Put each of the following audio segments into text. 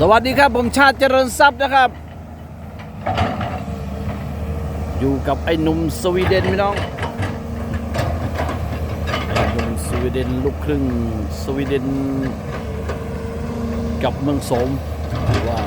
สวัสดีครับ ผมชาติเจริญทรัพย์นะครับ อยู่กับไอ้หนุ่มสวีเดนพี่น้องไอ้หนุ่มสวีเดนลูกครึ่งสวีเดน กับเมืองสมหรือว่า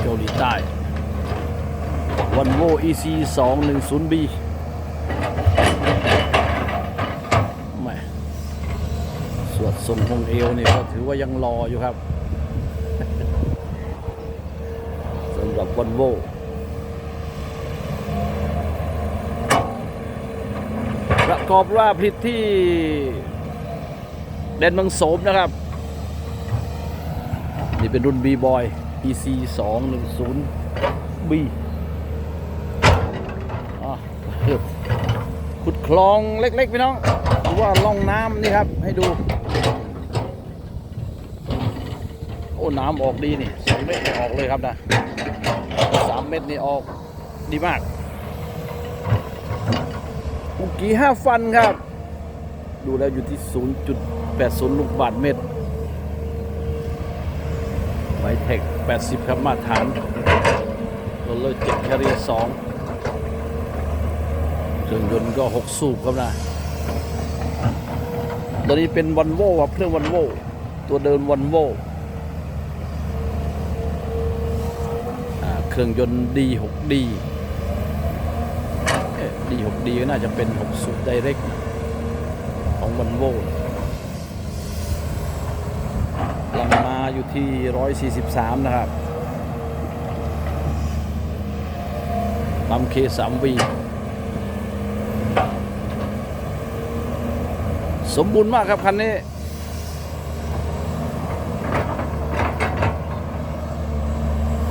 เกาหลีใต้วันโว EC 210B แหม่สวดทรงคงเอวนี่ก็ถือว่ายังรออยู่ครับ วนโวประกอบว่าผลิตที่แดนเมืองโสมนะครับ นี่เป็นรุ่น B-Boy EC 210 B อะขุดคลองเล็กๆพี่น้องหรือว่าล่องน้ำนี่ครับ ให้ดู โอ้ น้ำออกดีนี่สองเมตรนี่ออกเลยครับนะสามเมตรนี่ออกดีมากอุกกี้ห้าฟันครับ ดูแล้วอยู่ที่ 0.80 ลูกบาทเมตรไบเทค 80 ครับมาตรฐานรลเลอร์7แครี2เครื่องยนต์ก็ 6 สูบครับนะตัวนี้เป็นวันโวครับเครื่องวันโวตัวเดินวันโว เครื่องยนต์ D6D D6D ก็น่าจะเป็น 6 สูบไดเรกของวันโวลังมาอยู่ที่ 143 นะครับปั๊มเคสามวีสมบูรณ์มากครับคันนี้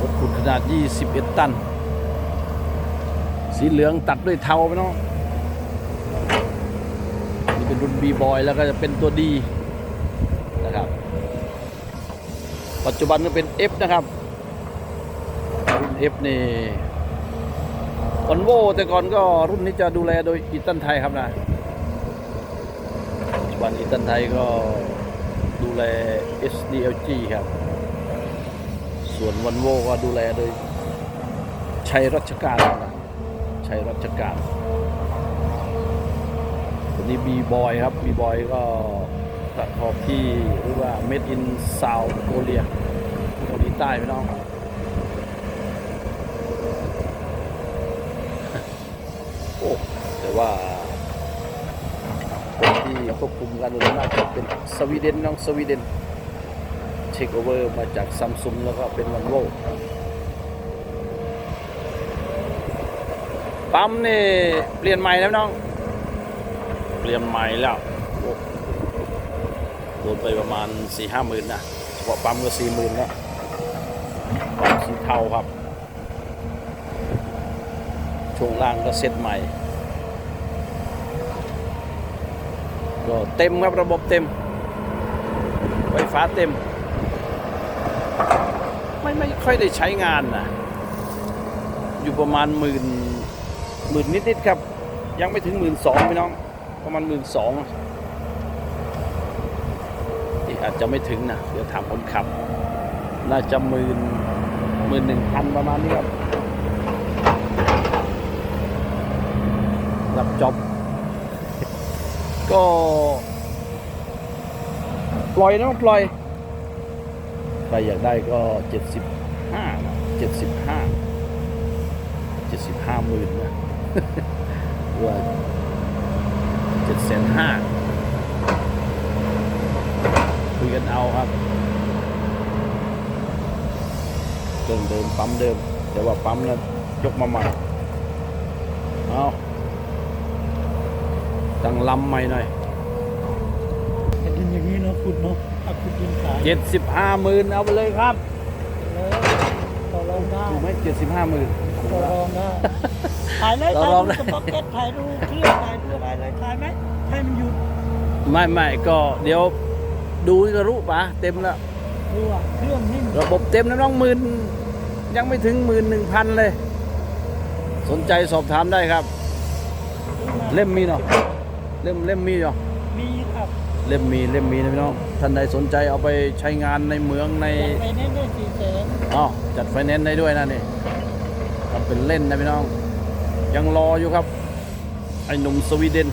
รถขุดข นาด 21 ตัน สีเหลืองตัดด้วยเทาไปเนาะนี่เป็นรุ่น B-Boy แล้วก็จะเป็นตัวดีนะครับ ปัจจุบันก็เป็น F นะครับรุ่น F นี่วันโวแต่ก่อนก็รุ่นนี้จะดูแลโดยอีตันไทยครับนะปัจจุบันอีตันไทยก็ดูแล SDLG ครับ ส่วนวันโวก็ดูแลโดยชัยรัชการนะชัยรัชการตัวนี้บีบอยครับบีบอยก็ประกอบที่หรือว่า Made in South Korea เกาหลีใต้พี่น้องโอ้แต่ว่าคนที่ควบคุมการดูแลน่าจะเป็นสวีเดนน้องสวีเดน เช็คโอเวอร์มาจากซัมซุงแล้วก็เป็นวันโวปั๊มนี่เปลี่ยนใหม่แล้วน้อง เปลี่ยนใหม่แล้วโอ้โดนไปประมาณสี่ห้าหมื่นนะเฉพาะปั๊มก็สี่หมื่นแล้วปั๊มสีเทาครับ ช่วงล่างก็เซ็ตใหม่ ก็เต็มครับระบบเต็มไฟฟ้าเต็ม ไม่ไม่ค่อยได้ใช้งานนะอยู่ประมาณหมื่นหมื่นนิดๆครับ ยังไม่ถึงหมื่นสองพี่น้อง ประมาณหมื่นสองอาจจะไม่ถึงนะเดี๋ยวถามคนขับ น่าจะหมื่นหมื่นหนึ่งพันประมาณนี้ครับ รับจบก็ ปล่อยนะปล่อย ใครอยากได้ก็เจ็ดสิบห้าเจ็ดสิบห้าเจ็ดสิบห้าหมื่นนะว่าเจ็ดแสนห้าคุยกันเอาครับเครื่องเดิมปั๊มเดิม แต่ว่าปั๊มนั้นยกมาใหม่เอาตั้งลำใหม่หน่อยเป็นดินอย่างนี้เนาะขุดเนาะ ถ้าขุดดินขายเจ็ดสิบห้าหมื่นเอาไปเลยครับแล้วต่อรองได้ถูกไหมเจ็ดสิบห้าหมื่น ต่อรองได้ขายเลยต่อขายรองดูได้สป็อกเก็ตขายดูเครื่องขายดูอะไรเลยขายไหมให้มันหยุดไม่ไม่ก็เดี๋ยวดูก็รู้ปะเต็มแล้ว ดูอะเครื่องนิ่มระบบเต็มนะน้องหมื่นยังไม่ถึงหมื่นหนึ่งพันเลย สนใจสอบถามได้ครับ เล่มมีเนาะเล่มเล่มมีเนาะมีครับม เล่มมีเล่มมีนะพี่น้องท่านใดสนใจเอาไปใช้งานในเมืองในไปเน้นด้วยสี่แสนอ๋อจัดไฟแนนซ์ได้ด้วยนะนี่ทำเป็นเล่นนะพี่น้อง ยังรออยู่ครับ ไอ้หนุ่มสวีเดน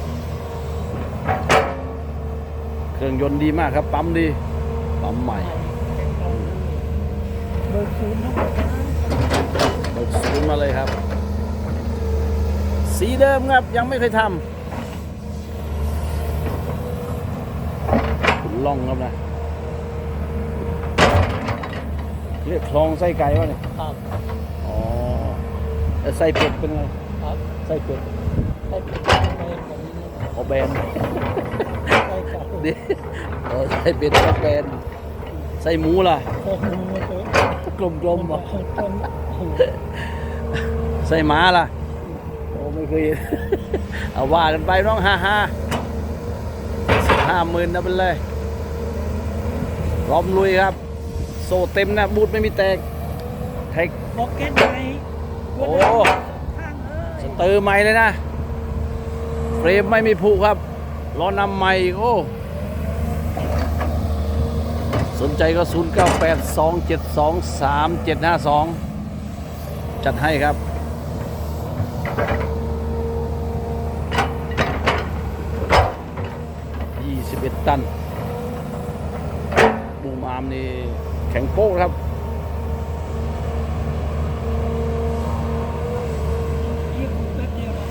เครื่องยนต์ดีมากครับปั๊มดีปั๊มใหม่เบอร์ศูนย์ทั้งหมดนะเบิกศูนย์มาเลยครับ สีเดิมครับยังไม่เคยทำขุน ล่องครับนะเรียกคลองไส้ไก่วะเนี่ยครับอ๋อแล้วไส้เป็ดเป็นไงครับไส้เป็ดได้เป็นไปแบบนี้นะขอแบนได้ครับดิเออไส้เป็ดขอแบนไส้หมูล่ะโอ้โหเถอะกลมๆบ่คนโอ้โหไส้หมาล่ะโอ้ไม่เคยเห็นเอาว่ากันไปน้องห้าห้าห้าหมื่นนะเป็นเลย พร้อมลุยครับ โซเต็มนะบูทไม่มีแตกแท็กบ็อกเก็ตไหมโอ้ข้างเอ้ยสเตอร์ใหม่เลยนะเฟรมไม่มีผุครับล้อนำใหม่อีกโอ้สนใจก็ 0 9 8 2 7 2 3 7 5 2 จัดให้ครับ 21 ตัน บูมอาร์มนี่แข็งโป๊กครับยี่สิบแป๊บเดียวนะ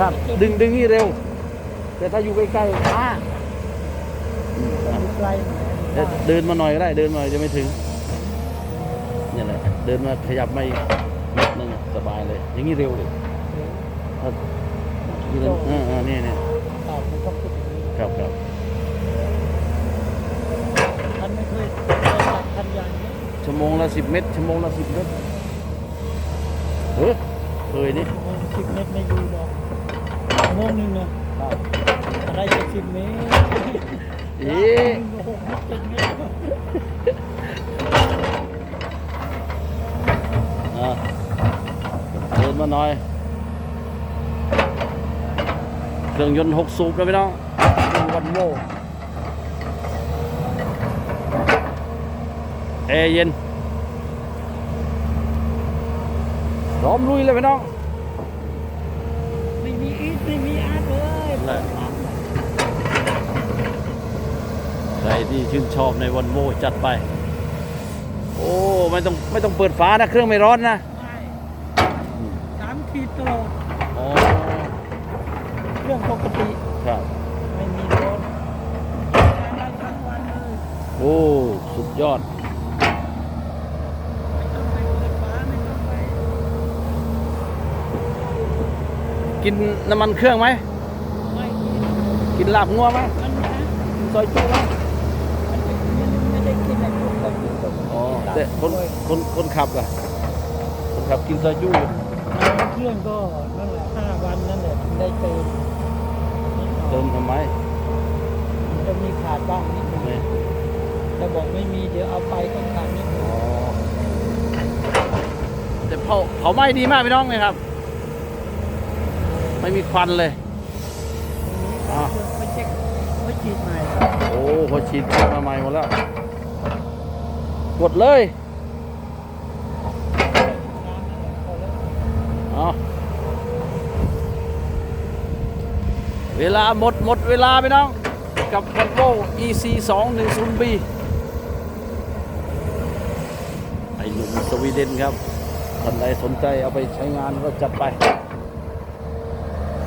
ครับดึงดึงนี่เร็ว แต่ถ้าอยู่ใกล้ๆช้าอยู่ไกลหน่อยเดินเดินมาหน่อยก็ได้ เดินมาหน่อยจะไม่ถึงเนี่ยแหละเดินมาขยับมาอีกนิดนึงสบายเลย อย่างนี้เร็วเลยถ้านี่เดินเออเออเนี่ยเนี่ยครับมันต้องพูดอย่างนี้ครับครับ ท่านไม่เคยได้จัดคันอย่างนี้ ชั่วโมงละสิบเมตรชั่วโมงละสิบเมตรเออเคยนี่โมงสิบเมตรไม่อยู่หรอกโมงหนึ่งนะครับอะไรจะสิบเมตรเอ๊ะโอ้โหเจ็ดเมตรอะเดินมาหน่อย เครื่องยนต์หกสูบนะพี่น้องเครื่องวันโว แอร์เย็นพร้อมลุยเลยพี่น้อง ไม่มีอีทไม่มีอาร์ตเลยเลย ใครที่ชื่นชอบในวันโวจัดไป โอ้ไม่ต้องไม่ต้องเปิดฝานะ เครื่องไม่ร้อนนะไม่สามขีดตลอดอ๋อเรื่องปกติ ครับ ไม่มีรถได้ทั้งวันเลย โอ้ สุดยอด ไม่ต้องไปเปิดฟ้าไม่ต้องไป กินน้ำมันเครื่องไหม ไม่กินกินลาบงัวไหมมันนะกินซอยจุไหมมันจะกินไม่ได้กินอะไรพวกแบบนี้ตรงอ๋อแต่คนคนคนขับล่ะ คนขับกินซอยจุอยู่น้ำเครื่องก็นั่นแหละห้าวันนั่นแหละถึงได้เติมนิดหน่อยเติมทำไมมันจะมีขาดบ้างนิดหน่อยไม่แต่บอกไม่มีเดี๋ยวเอาไปต้องขาดนิดหน่อ๋ออย แต่เผาเผาไหม้ดีมากพี่น้องเลยครับ ไม่มีควันเลยอะไปเช็คไปฉีดใหม่โอ้พอฉีดมาใหม่หมดแล้ว กดเลยน้ำนั่นแหละพอแล้วเอาเวลาหมดหมดเวลาไปน้อง กับ Volvo EC 2 1 0 B ไอ้หนุ่มสวีเดนครับท่านใดสนใจเอาไปใช้งานก็จัดไป